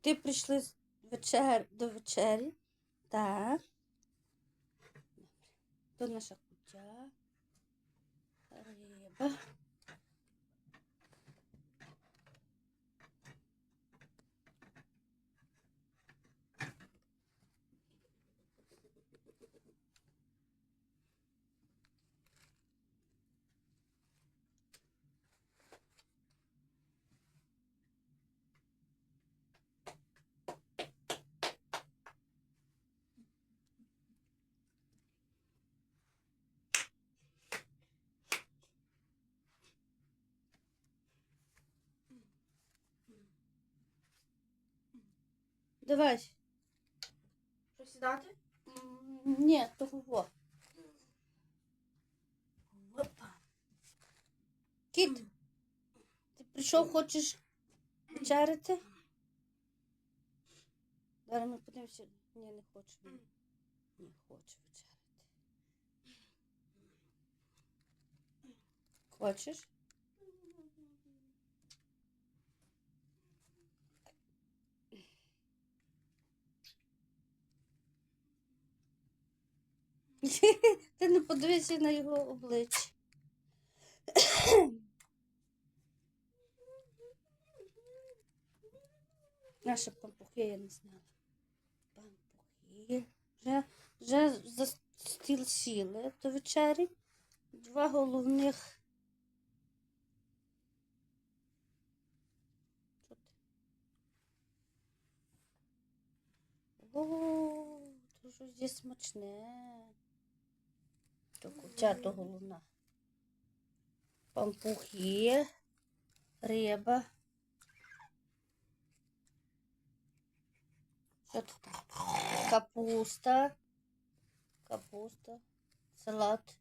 Ти прийшли вечер... до вечері. Так. Тут наша кутя. Риба. Давай. Що сідати? Ні, того во. Опа. Кіт, ти прийшов, хочеш вечеряти? Зараз ми подивимося. Ні, не хочу. Не, хочу вечеряти. Хочеш? Ти не подивися на його обличчя. Наша пампухи я не знала. Пампухи. Вже, вже за стіл сіли до вечері. Два головних. Ти? О, щось є смачне. То кутя, то головна. Пампухи, риба. Що тут? Капуста. Капуста. Салат.